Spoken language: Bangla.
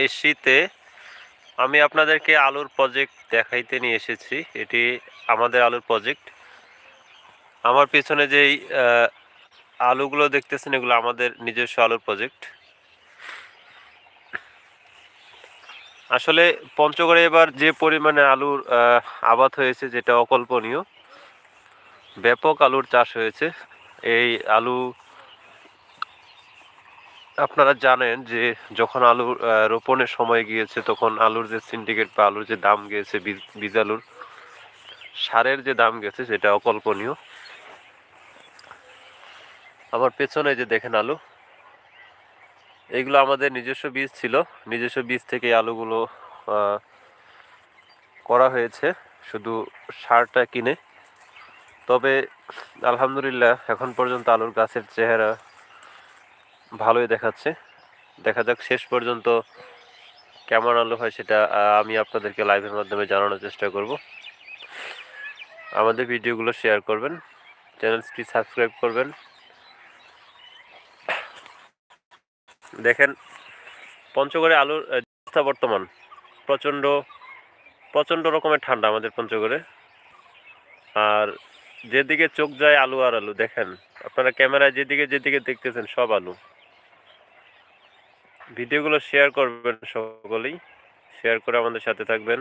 এই শীতে আমি আপনাদেরকে আলুর প্রজেক্ট দেখাইতে নিয়ে এসেছি। এটি আমাদের আলুর প্রজেক্ট আমার পেছনে যেই আলুগুলো দেখতেছেন, এগুলো আমাদের নিজস্ব আলুর প্রজেক্ট আসলে পঞ্চগড়ে এবার যে পরিমাণে আলুর আবাদ হয়েছে, যেটা অকল্পনীয়, ব্যাপক আলুর চাষ হয়েছে। এই আলু আপনারা জানেন যে যখন আলু রোপণের সময় গিয়েছে, তখন আলুর যে সিন্ডিকেট বা আলুর যে দাম গিয়েছে, বীজ আলুর, সারের যে দাম গেছে, সেটা অকল্পনীয়। আমার পেছনে যে দেখেন আলু, এগুলো আমাদের নিজস্ব বীজ ছিল। নিজস্ব বীজ থেকে আলুগুলো করা হয়েছে, শুধু সারটা কিনে। তবে আলহামদুলিল্লাহ, এখন পর্যন্ত আলুর গাছের চেহারা ভালোই দেখাচ্ছে। দেখা যাক শেষ পর্যন্ত কেমন আলু হয় সেটা আমি আপনাদেরকে লাইভের মাধ্যমে জানানোর চেষ্টা করব। আমাদের ভিডিওগুলো শেয়ার করবেন চ্যানেলটি সাবস্ক্রাইব করবেন। দেখেন, পঞ্চগড়ে আলুর অবস্থা বর্তমান। প্রচণ্ড প্রচণ্ড রকমের ঠান্ডা আমাদের পঞ্চগড়ে। আর যেদিকে চোখ যায় আলু আর আলু, দেখেন, আপনারা ক্যামেরায় যেদিকে যেদিকে দেখতেছেন সব আলু। ভিডিওগুলো শেয়ার করবেন সকলেই। শেয়ার করে আমাদের সাথে থাকবেন।